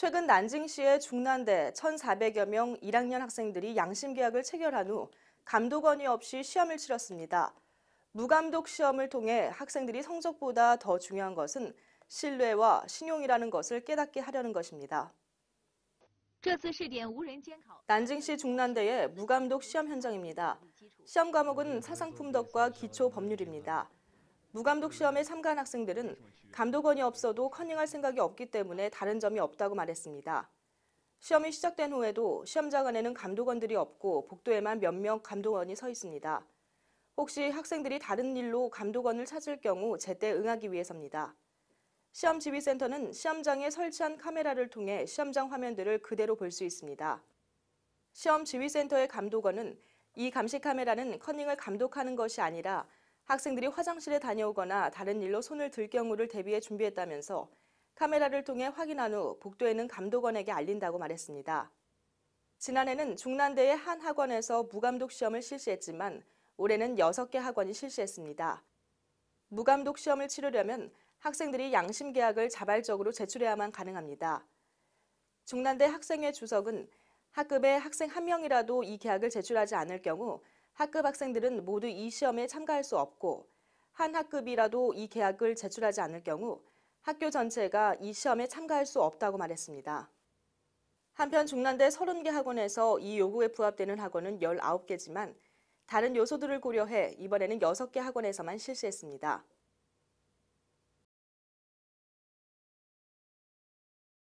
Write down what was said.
최근 난징시의 중난대 1,400여 명 1학년 학생들이 양심 계약을 체결한 후 감독원이 없이 시험을 치렀습니다. 무감독 시험을 통해 학생들이 성적보다 더 중요한 것은 신뢰와 신용이라는 것을 깨닫게 하려는 것입니다. 난징시 중난대의 무감독 시험 현장입니다. 시험 과목은 사상품덕과 기초 법률입니다. 무감독 시험에 참가한 학생들은 감독원이 없어도 커닝할 생각이 없기 때문에 다른 점이 없다고 말했습니다. 시험이 시작된 후에도 시험장 안에는 감독원들이 없고 복도에만 몇 명 감독원이 서 있습니다. 혹시 학생들이 다른 일로 감독원을 찾을 경우 제때 응하기 위해서입니다. 시험 지휘센터는 시험장에 설치한 카메라를 통해 시험장 화면들을 그대로 볼 수 있습니다. 시험 지휘센터의 감독원은 이 감시 카메라는 커닝을 감독하는 것이 아니라 학생들이 화장실에 다녀오거나 다른 일로 손을 들 경우를 대비해 준비했다면서 카메라를 통해 확인한 후 복도에 는 감독원에게 알린다고 말했습니다. 지난해는 중난대의 한 학원에서 무감독 시험을 실시했지만 올해는 6개 학원이 실시했습니다. 무감독 시험을 치르려면 학생들이 양심 계약을 자발적으로 제출해야만 가능합니다. 중난대 학생회 주석은 학급에 학생 한 명이라도 이 계약을 제출하지 않을 경우 학급 학생들은 모두 이 시험에 참가할 수 없고 한 학급이라도 이 계약을 제출하지 않을 경우 학교 전체가 이 시험에 참가할 수 없다고 말했습니다. 한편 중난대 30개 학원에서 이 요구에 부합되는 학원은 19개지만 다른 요소들을 고려해 이번에는 6개 학원에서만 실시했습니다.